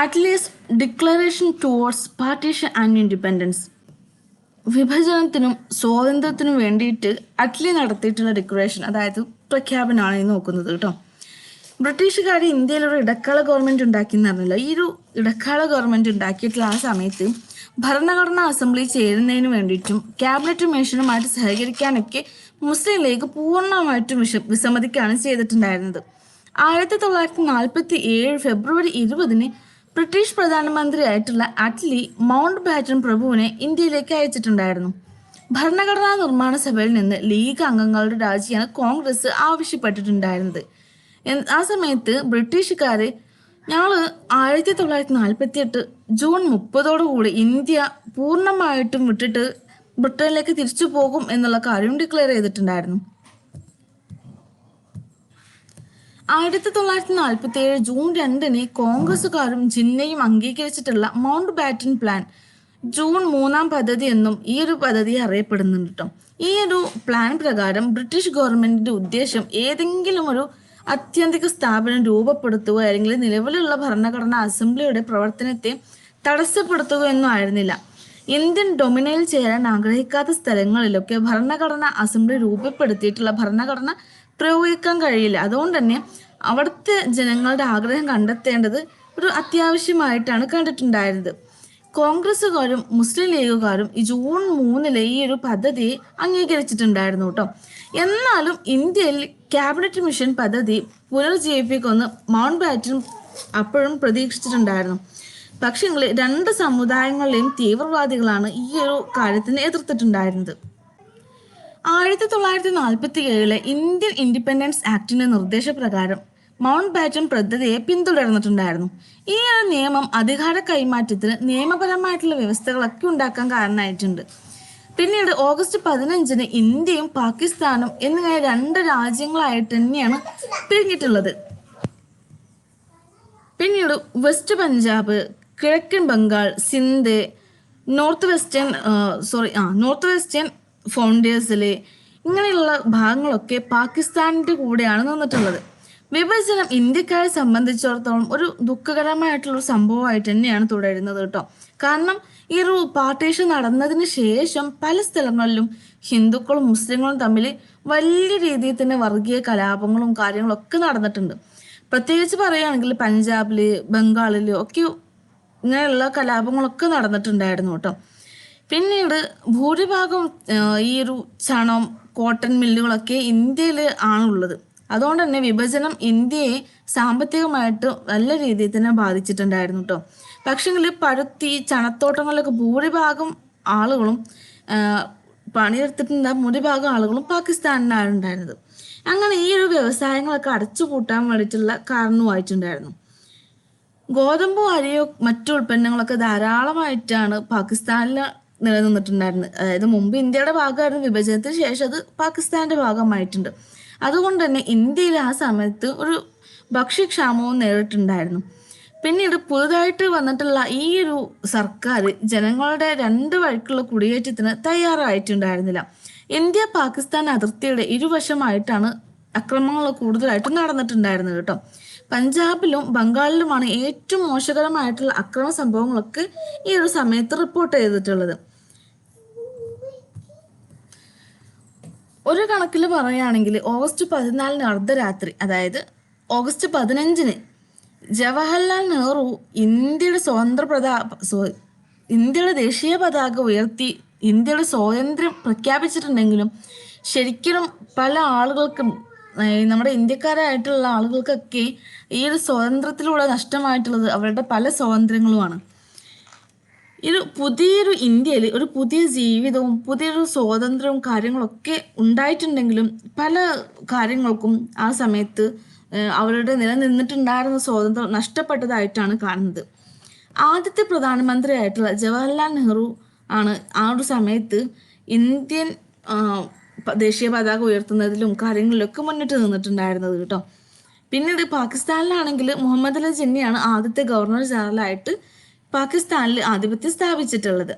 At least declaration towards partition and independence വിഭജനത്തിനും സ്വാതന്ത്ര്യത്തിനും വേണ്ടിയിട്ട് അറ്റ്ലി നടത്തിയിട്ടുള്ള ഡിക്ലറേഷൻ അതായത് പ്രഖ്യാപനമാണ് ഈ നോക്കുന്നത് കേട്ടോ. ബ്രിട്ടീഷുകാർ ഇന്ത്യയിൽ ഒരു ഇടക്കാല ഗവൺമെന്റ് ഉണ്ടാക്കി എന്നറിഞ്ഞില്ല ഈ ഒരു ഇടക്കാല ഗവൺമെന്റ് ഉണ്ടാക്കിയിട്ടുള്ള ആ സമയത്ത് ഭരണഘടനാ അസംബ്ലി ചേരുന്നതിന് വേണ്ടിയിട്ടും ക്യാബിനറ്റ് മിഷനുമായിട്ട് സഹകരിക്കാനൊക്കെ മുസ്ലിം ലീഗ് പൂർണമായിട്ടും വിഷ വിസമ്മതിക്കുകയാണ് ചെയ്തിട്ടുണ്ടായിരുന്നത്. ആയിരത്തി തൊള്ളായിരത്തി നാൽപ്പത്തി ഏഴ് ഫെബ്രുവരി ഇരുപതിന് ബ്രിട്ടീഷ് പ്രധാനമന്ത്രിയായിട്ടുള്ള അറ്റ്ലി മൗണ്ട് ബാറ്റൺ പ്രഭുവിനെ ഇന്ത്യയിലേക്ക് അയച്ചിട്ടുണ്ടായിരുന്നു. ഭരണഘടനാ നിർമ്മാണ സഭയിൽ നിന്ന് ലീഗ് അംഗങ്ങളുടെ രാജിയാണ് കോൺഗ്രസ് ആവശ്യപ്പെട്ടിട്ടുണ്ടായിരുന്നത്. ആ സമയത്ത് ബ്രിട്ടീഷുകാർ ഞങ്ങൾ ആയിരത്തി തൊള്ളായിരത്തി നാൽപ്പത്തി എട്ട് ജൂൺ മുപ്പതോടുകൂടി ഇന്ത്യ പൂർണമായിട്ടും വിട്ടിട്ട് ബ്രിട്ടനിലേക്ക് തിരിച്ചു പോകും എന്നുള്ള കാര്യം ഡിക്ലെയർ ചെയ്തിട്ടുണ്ടായിരുന്നു. ആയിരത്തി തൊള്ളായിരത്തി നാൽപ്പത്തി ഏഴ് ജൂൺ രണ്ടിന് കോൺഗ്രസുകാരും ജിന്നയും അംഗീകരിച്ചിട്ടുള്ള മൗണ്ട് ബാറ്റൻ പ്ലാൻ ജൂൺ മൂന്നാം പദ്ധതി എന്നും ഈ ഒരു പദ്ധതി അറിയപ്പെടുന്നുണ്ട് കേട്ടോ ഈ ഒരു പ്ലാൻ പ്രകാരം ബ്രിട്ടീഷ് ഗവൺമെന്റിന്റെ ഉദ്ദേശം ഏതെങ്കിലും ഒരു അത്യന്തിക സ്ഥാപനം രൂപപ്പെടുത്തുക അല്ലെങ്കിൽ നിലവിലുള്ള ഭരണഘടനാ അസംബ്ലിയുടെ പ്രവർത്തനത്തെ തടസ്സപ്പെടുത്തുക എന്നും ആയിരുന്നില്ല. ഇന്ത്യൻ ഡൊമിനയിൽ ചേരാൻ ആഗ്രഹിക്കാത്ത സ്ഥലങ്ങളിലൊക്കെ ഭരണഘടനാ അസംബ്ലി രൂപപ്പെടുത്തിയിട്ടുള്ള ഭരണഘടന പ്രയോഗിക്കാൻ കഴിയില്ല. അതുകൊണ്ട് തന്നെ അവിടുത്തെ ജനങ്ങളുടെ ആഗ്രഹം കണ്ടെത്തേണ്ടത് ഒരു അത്യാവശ്യമായിട്ടാണ് കണ്ടിട്ടുണ്ടായിരുന്നത്. കോൺഗ്രസ്സുകാരും മുസ്ലിം ലീഗുകാരും ഈ ജൂൺ മൂന്നിലെ ഈ ഒരു പദ്ധതിയെ അംഗീകരിച്ചിട്ടുണ്ടായിരുന്നു കേട്ടോ. എന്നാലും ഇന്ത്യയിൽ ക്യാബിനറ്റ് മിഷൻ പദ്ധതി പുനർജീവിപ്പിക്കുമെന്ന് മൗണ്ട് ബാറ്റും അപ്പോഴും പ്രതീക്ഷിച്ചിട്ടുണ്ടായിരുന്നു. പക്ഷേ രണ്ട് സമുദായങ്ങളിലെയും തീവ്രവാദികളാണ് ഈ ഒരു കാര്യത്തിന് എതിർത്തിട്ടുണ്ടായിരുന്നത്. ആയിരത്തി തൊള്ളായിരത്തി നാൽപ്പത്തി ഏഴിലെ ഇന്ത്യൻ ഇൻഡിപെൻഡൻസ് ആക്ടിന്റെ നിർദ്ദേശപ്രകാരം മൗണ്ട് ബാറ്റൻ പദ്ധതിയെ പിന്തുടർന്നിട്ടുണ്ടായിരുന്നു. ഈ ഒരു നിയമം അധികാര കൈമാറ്റത്തിന് നിയമപരമായിട്ടുള്ള വ്യവസ്ഥകളൊക്കെ ഉണ്ടാക്കാൻ കാരണമായിട്ടുണ്ട്. പിന്നീട് ഓഗസ്റ്റ് പതിനഞ്ചിന് ഇന്ത്യയും പാകിസ്ഥാനും എന്നിങ്ങനെ രണ്ട് രാജ്യങ്ങളായിട്ട് തന്നെയാണ് പിരിഞ്ഞിട്ടുള്ളത്. പിന്നീട് വെസ്റ്റ് പഞ്ചാബ് കിഴക്കൻ Bengal Sindh north western sorry ആ നോർത്ത് വെസ്റ്റേൺ ഫൗണ്ടേഴ്സിലെ ഇങ്ങനെയുള്ള ഭാഗങ്ങളൊക്കെ പാകിസ്ഥാനിന്റെ കൂടെയാണ് നിന്നിട്ടുള്ളത്. വിഭജനം ഇന്ത്യക്കാരെ സംബന്ധിച്ചിടത്തോളം ഒരു ദുഃഖകരമായിട്ടുള്ള ഒരു സംഭവമായിട്ട് തന്നെയാണ് തുടരുന്നത് കേട്ടോ. കാരണം ഈ ഒരു പാർട്ടീഷൻ നടന്നതിന് ശേഷം പല സ്ഥലങ്ങളിലും ഹിന്ദുക്കളും മുസ്ലിങ്ങളും തമ്മിൽ വലിയ രീതിയിൽ തന്നെ വർഗീയ കലാപങ്ങളും കാര്യങ്ങളും ഒക്കെ നടന്നിട്ടുണ്ട്. പ്രത്യേകിച്ച് പറയുകയാണെങ്കിൽ പഞ്ചാബിൽ ബംഗാളിൽ ഒക്കെ ഇങ്ങനെയുള്ള കലാപങ്ങളൊക്കെ നടന്നിട്ടുണ്ടായിരുന്നു കേട്ടോ. പിന്നീട് ഭൂരിഭാഗം ഈ ഒരു ചണം കോട്ടൺ മില്ലുകളൊക്കെ ഇന്ത്യയിൽ ആണുള്ളത്. അതുകൊണ്ട് തന്നെ വിഭജനം ഇന്ത്യയെ സാമ്പത്തികമായിട്ട് നല്ല രീതിയിൽ തന്നെ ബാധിച്ചിട്ടുണ്ടായിരുന്നു കേട്ടോ പക്ഷെങ്കിൽ പരുത്തി ചണത്തോട്ടങ്ങളിലൊക്കെ ഭൂരിഭാഗം ആളുകളും പണിയെടുത്തിട്ടുണ്ട് ഭൂരിഭാഗം ആളുകളും പാകിസ്ഥാനിലാണ് ഉണ്ടായിരുന്നത് അങ്ങനെ ഈ ഒരു വ്യവസായങ്ങളൊക്കെ അടച്ചുപൂട്ടാൻ വേണ്ടിയിട്ടുള്ള കാരണവുമായിട്ടുണ്ടായിരുന്നു. ഗോതമ്പും അരിയോ മറ്റു ഉൽപ്പന്നങ്ങളൊക്കെ ധാരാളമായിട്ടാണ് പാകിസ്ഥാനിൽ നിലനിന്നിട്ടുണ്ടായിരുന്നത് അതായത് മുമ്പ് ഇന്ത്യയുടെ ഭാഗമായിരുന്നു വിഭജനത്തിന് ശേഷം അത് പാകിസ്ഥാന്റെ ഭാഗമായിട്ടുണ്ട്. അതുകൊണ്ട് തന്നെ ഇന്ത്യയിൽ ആ സമയത്ത് ഒരു ഭക്ഷ്യക്ഷാമവും നേരിട്ടുണ്ടായിരുന്നു. പിന്നീട് പുതുതായിട്ട് വന്നിട്ടുള്ള ഈ ഒരു സർക്കാർ ജനങ്ങളുടെ രണ്ട് വഴിക്കുള്ള കുടിയേറ്റത്തിന് തയ്യാറായിട്ടുണ്ടായിരുന്നില്ല. ഇന്ത്യ പാകിസ്ഥാൻ അതിർത്തിയുടെ ഇരുവശമായിട്ടാണ് അക്രമങ്ങൾ കൂടുതലായിട്ടും നടന്നിട്ടുണ്ടായിരുന്നത് കേട്ടോ. പഞ്ചാബിലും ബംഗാളിലുമാണ് ഏറ്റവും മോശകരമായിട്ടുള്ള അക്രമ സംഭവങ്ങളൊക്കെ ഈ ഒരു സമയത്ത് റിപ്പോർട്ട് ചെയ്തിട്ടുള്ളത്. ഒരു കണക്കിൽ പറയുകയാണെങ്കിൽ ഓഗസ്റ്റ് പതിനാലിന് അർദ്ധരാത്രി അതായത് ഓഗസ്റ്റ് പതിനഞ്ചിന് ജവഹർലാൽ നെഹ്റു ഇന്ത്യയുടെ സ്വതന്ത്ര പ്രതാ ഇന്ത്യയുടെ ദേശീയ പതാക ഉയർത്തി ഇന്ത്യയുടെ സ്വാതന്ത്ര്യം പ്രഖ്യാപിച്ചിട്ടുണ്ടെങ്കിലും ശരിക്കും പല ആളുകൾക്കും നമ്മുടെ ഇന്ത്യക്കാരായിട്ടുള്ള ആളുകൾക്കൊക്കെ ഈ ഒരു സ്വാതന്ത്ര്യത്തിലൂടെ നഷ്ടമായിട്ടുള്ളത് അവരുടെ പല സ്വാതന്ത്ര്യങ്ങളുമാണ്. ഒരു പുതിയൊരു ഇന്ത്യയിൽ ഒരു പുതിയ ജീവിതവും പുതിയൊരു സ്വാതന്ത്ര്യവും കാര്യങ്ങളൊക്കെ ഉണ്ടായിട്ടുണ്ടെങ്കിലും പല കാര്യങ്ങൾക്കും ആ സമയത്ത് അവരുടെ നിലനിന്നിട്ടുണ്ടായിരുന്ന സ്വാതന്ത്ര്യം നഷ്ടപ്പെട്ടതായിട്ടാണ് കാണുന്നത്. ആദ്യത്തെ പ്രധാനമന്ത്രിയായിട്ടുള്ള ജവഹർലാൽ നെഹ്റു ആണ് ആ ഒരു സമയത്ത് ഇന്ത്യൻ ദേശീയ പതാക ഉയർത്തുന്നതിലും കാര്യങ്ങളിലൊക്കെ മുന്നിട്ട് നിന്നിട്ടുണ്ടായിരുന്നത് കേട്ടോ. പിന്നീട് പാകിസ്ഥാനിലാണെങ്കിൽ മുഹമ്മദ് അലി ജിന്നയാണ് ആദ്യത്തെ ഗവർണർ ജനറലായിട്ട് പാകിസ്ഥാനിൽ ആധിപത്യം സ്ഥാപിച്ചിട്ടുള്ളത്.